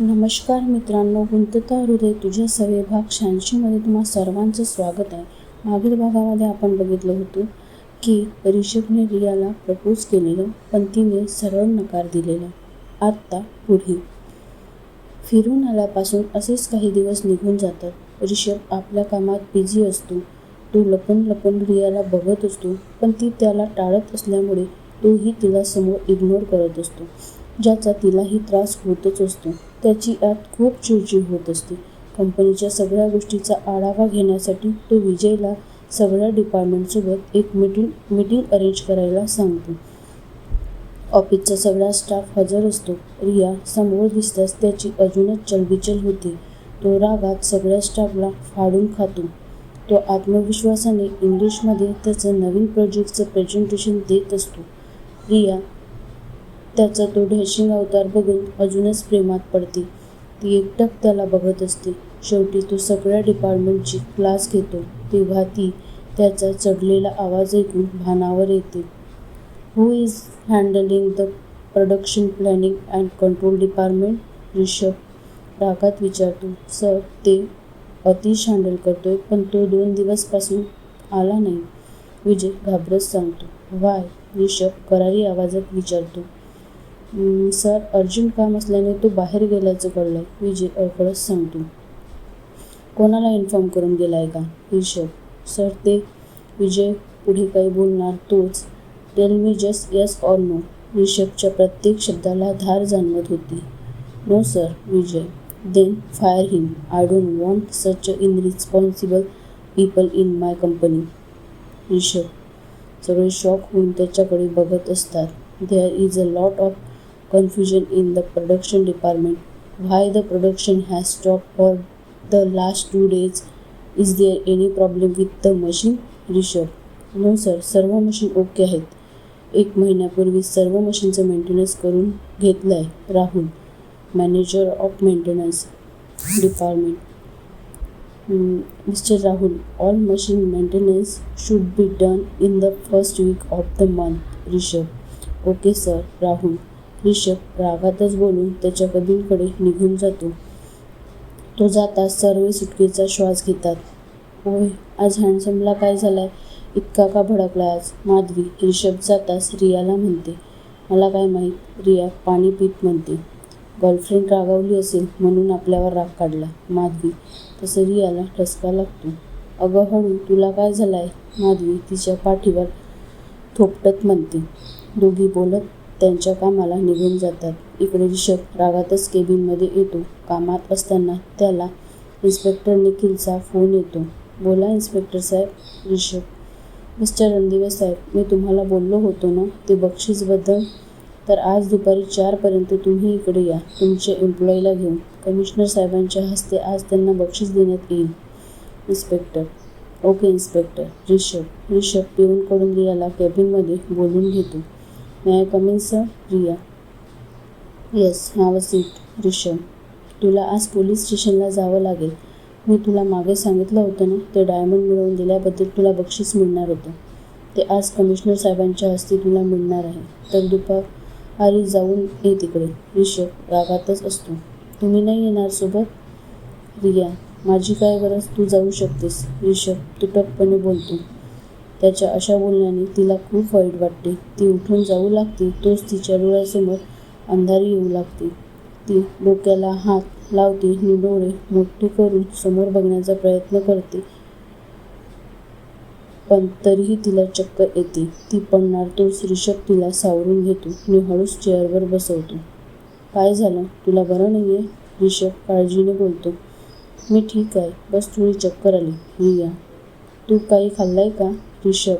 नमस्कार मित्रांनो गुंतता हृदय तुझ्या सवे भाग शहाऐंशीमध्ये तुम्हा सर्वांचं स्वागत आहे. मागील भागामध्ये आपण बघितलं होतं की ऋषभने रियाला प्रपोज केलेलं पण तिने सरळ नकार दिलेला. आत्ता पुढे. फिरून आल्यापासून असेच काही दिवस निघून जातात. ऋषभ आपल्या कामात बिझी असतो. तो लपून लपून रियाला बघत असतो पण ती त्याला टाळत असल्यामुळे तोही तिला समोर इग्नोर करत असतो. ज्याचा तिलाही त्रास होतच असतो. त्याची आत खूप चिडचिड होत असते. कंपनीच्या सगळ्या गोष्टीचा आढावा घेण्यासाठी तो विजयला सगळ्या डिपार्टमेंटसोबत एक मीटिंग मीटिंग अरेंज करायला सांगतो. ऑफिसचा सगळा स्टाफ हजर असतो. रिया समोर दिसताच त्याची अजूनच चलबिचल होते. तो रागात सगळ्या स्टाफला फाडून खातो. तो आत्मविश्वासाने इंग्लिशमध्ये त्याचं नवीन प्रोजेक्टचं प्रेझेंटेशन देत असतो. रिया त्याचा तो डॅशिंग अवतार बघून अजूनच प्रेमात पडते. ती एकटक त्याला बघत असते. शेवटी तो सगळ्या डिपार्टमेंटची क्लास घेतो. तेव्हा ती त्याचा चढलेला आवाज ऐकून भानावर येते. Who is handling the production planning and control department Rishabh रागात विचारतो. सर ते अतिश हँडल करतोय पण तो दोन दिवसपासून आला नाही. विजय घाबरत सांगतो. व्हाय ऋषभ करारी आवाजात विचारतो. सर अर्जंट काम असल्याने तो बाहेर गेल्याचं कळलं. विजय अडखळत सांगतो. कोणाला इन्फॉर्म करून गेलाय का? ऋषभ सर ते विजय पुढे काही बोलणार तोच. Tell me just yes or no ऋषभच्या प्रत्येक शब्दाला धार जाणवत होती. No sir Vijay. Then fire him I don't want such a irresponsible people in my company Rishabh सगळे शॉक होऊन त्याच्याकडे बघत असतात. There is a lot of confusion in the production department. Why the production has stopped for the last two days? Is there any problem with the machine? Rishabh no sir सर्व machine okay आहेत एक महिन्यापूर्वी सर्व मशीनचं maintenance करून घेतलं आहे Rahul manager of maintenance department mister Rahul all machine maintenance should be done in the first week of the month Rishabh okay sir Rahul Rishabh रागातच बोलून त्याच्या कधींकडे निघून जातो. तो जाताच सर्व सुटकेचा श्वास घेतात. होय आज हँडसमला काय झालाय? इतका का भडकला आज? माधवी ऋषभ जाताच रियाला म्हणते. मला काय माहीत? रिया पाणी पीत म्हणते. गर्लफ्रेंड रागावली असेल म्हणून आपल्यावर राग काढला. माधवी तसं रियाला ठसका लागतो. अगं हळू तुला काय झालंय? माधवी तिच्या पाठीवर थोपटत म्हणते. दोघी बोलत त्यांच्या कामाला निघून जातात. इकडे ऋषभ रागातच केबिनमध्ये येतो. कामात असताना त्याला इन्स्पेक्टर निखिलचा फोन येतो. बोला इन्स्पेक्टर साहेब. ऋषभ मिस्टर रणदिवे साहेब मी तुम्हाला बोललो होतो ना ते बक्षीसबद्दल तर आज दुपारी चारपर्यंत तुम्ही इकडे या. तुमच्या एम्प्लॉईला घेऊन. कमिशनर साहेबांच्या हस्ते आज त्यांना बक्षीस देण्यात येईल. Inspector okay inspector. Rishabh Rishabh पिऊनकडून रियाला कॅबिनमध्ये बोलून घेतो. May I coming sir Riya yes have a seat Rishabh तुला आज पोलीस स्टेशनला जावं लागेल. मी तुला मागे सांगितलं होतं ना ते डायमंड मिळवून दिल्याबद्दल तुला बक्षीस मिळणार होतं. ते आज कमिशनर साहेबांच्या हस्ते तुला मिळणार आहे. तर दुपारी जाऊन ये तिकडे. रिषभ रागातच असतो. तुम्ही नाही येणार सोबत? रिया माझी काय गरज? तू जाऊ शकतेस. रिषभ तुटकपणे बोलतो. त्याच्या अशा बोलण्याने तिला खूप वाईट वाटते. ती उठून जाऊ लागते. तोच तिच्या डोळ्यासमोर अंधारी येऊ लागते. ती डोक्याला हात लावते आणि डोळे मोठे करून समोर बघण्याचा प्रयत्न करते. पण तरीही तिला चक्कर येते. ती पडणार तोच ऋषभ तिला सावरून घेतो आणि हळूच चेअरवर बसवतो. काय झालं? तुला बरं नाही आहे ऋषभ काळजीने बोलतो. मी ठीक आहे. बस थोडी चक्कर आली. या. तू काही खाल्लंय का? ऋषभ.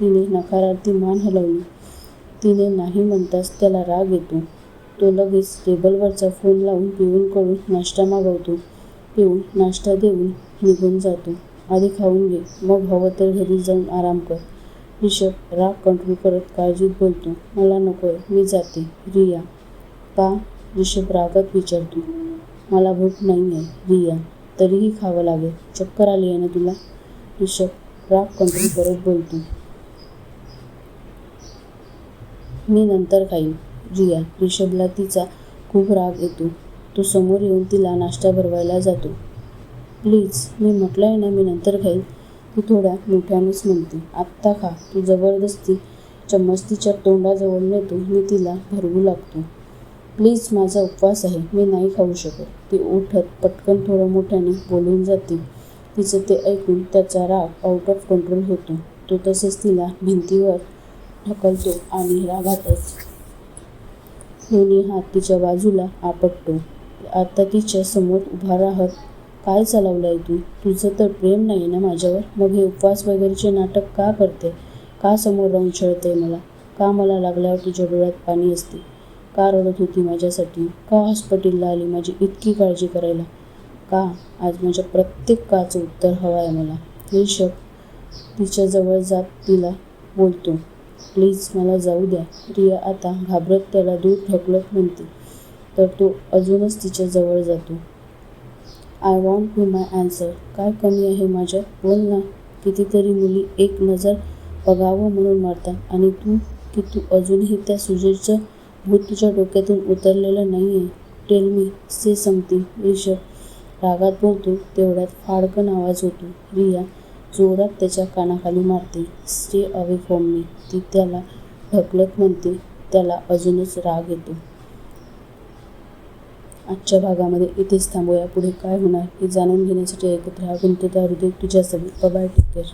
तिने नकारार्थी मान हलवली. तिने नाही म्हणताच त्याला राग येतो. तो लगेच टेबलवरचा फोन लावून पिऊनकडून नाश्ता मागवतो. पिऊन नाश्ता देऊन निघून जातो. आधी खाऊन घे. मग हवं तर घरी जाऊन आराम कर. ऋषभ राग कंट्रोल करत काळजीत बोलतो. मला नकोय. मी जाते. रिया. का? ऋषभ रागात विचारतो. मला भूक नाही आहे रिया. तरीही खावं लागेल. चक्कर आली आहे ना तुला? ऋषभ राग कंट्रोल करत बोलतो. मी नंतर खाईन रिया ऋषभला तिचा खूप राग येतो. तो समोर येऊन तिला नाश्ता भरवायला जातो. प्लीज मी म्हटलं आहे ना मी नंतर खाईन. ती थोड्या मोठ्यानेच म्हणते. आत्ता खा तू जबरदस्ती चम्मच तिच्या तोंडाजवळ नेतो मी तिला भरवू लागतो. प्लीज माझा उपवास आहे मी नाही खाऊ शकत. ती उठत पटकन थोडं मोठ्याने बोलून जाते. तिचं ते ऐकून त्याचा राग आउट ऑफ कंट्रोल होतो. तो तसेच तिला भिंतीवर ढकलतो आणि रागातच दोन्ही हात तिच्या बाजूला आपटतो. आता तिच्या समोर उभा राहत काय चालवलंय तू? तुझं तर प्रेम नाही ना माझ्यावर? मग हे उपवास वगैरेचे नाटक का करते? का समोर राहून छळते मला? का मला लागल्यावर तुझ्या डोळ्यात पाणी असते? का रडत होती माझ्यासाठी? का हॉस्पिटलला आली माझी इतकी काळजी करायला? का? आज माझ्या प्रत्येक काचं उत्तर हवं आहे मला. रिषभ तिच्याजवळ जात तिला बोलतो. प्लीज मला जाऊ द्या. रिया आता घाबरत त्याला दूर ढकलत म्हणते तर तो अजूनच तिच्याजवळ जातो. I want to my answer काय कमी आहे माझ्यात? बोल ना. कितीतरी मुली एक नजर बघावं म्हणून मारतात आणि तू की तू अजूनही त्या सुजयचं भूत तुझ्या डोक्यातून उतरलेलं नाही आहे tell me say something Rishabh रागात बोलतो तेवढ्यात फाडकन आवाज होतो रिया जोरात त्याच्या कानाखाली मारते. स्टे अवे फ्रॉम मी ती त्याला ढकलत म्हणते. त्याला अजूनच राग येतो. आजच्या भागामध्ये इथेच थांबूया. पुढे काय होणार हे जाणून घेण्यासाठी ऐकत राहा. गुंतदार उद्योग तुझ्यासोबत बाय टेक केअर